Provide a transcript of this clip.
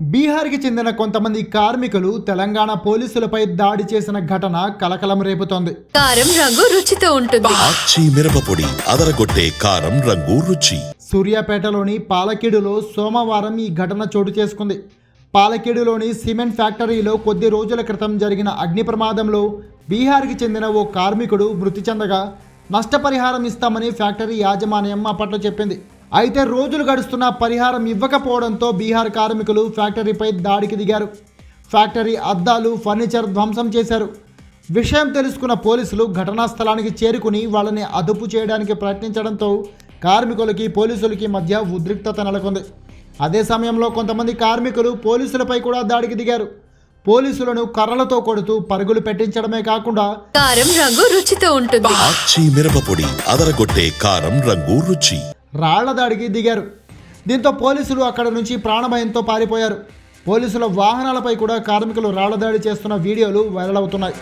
బీహార్కి చెందిన కొంతమంది కార్మికులు తెలంగాణ పోలీసులపై దాడి చేసిన ఘటన కలకలం రేపుతోంది. కారం రంగు రుచితో ఉంటుంది. మిరపపొడి అదరగొట్టే కారం రంగు రుచి. సూర్యాపేటలోని పాలకేడులో సోమవారం ఈ ఘటన చోటు చేసుకుంది. పాలకేడులోని సిమెంట్ ఫ్యాక్టరీలో కొద్ది రోజుల క్రితం జరిగిన అగ్ని ప్రమాదంలో బీహార్కి చెందిన ఓ కార్మికుడు మృతి చెందగా నష్టపరిహారం ఇస్తామని ఫ్యాక్టరీ యాజమాన్యం అప్పట్లో చెప్పింది. అయితే రోజులు గడుస్తున్న పరిహారం ఇవ్వకపోవడంతో బీహార్ కార్మికులు ఫ్యాక్టరీపై దాడికి దిగారు. ఫ్యాక్టరీ అద్దాలు ఫర్నిచర్ ధ్వంసం చేశారు. విషయం తెలుసుకున్న పోలీసులు ఘటనా స్థలానికి చేరుకుని వాళ్ళని అదుపు చేయడానికి ప్రయత్నించడంతో కార్మికులకి పోలీసులకి మధ్య ఉద్రిక్తత నెలకొంది. అదే సమయంలో కొంతమంది కార్మికులు పోలీసులపై కూడా దాడికి దిగారు. పోలీసులను కర్రలతో కొడుతూ పరుగులు పెట్టించడమే కాకుండా కారం రంగు రుచితో ఉంటుంది. ఆచి మిరపపొడి అదరగొట్టే కారం రంగు రుచి. రాళ్ళ దాడికి దిగారు. దీంతో పోలీసులు అక్కడ నుంచి ప్రాణభయంతో పారిపోయారు. పోలీసుల వాహనాలపై కూడా కార్మికులు రాళ్ళదాడి చేస్తున్న వీడియోలు వైరల్ అవుతున్నాయి.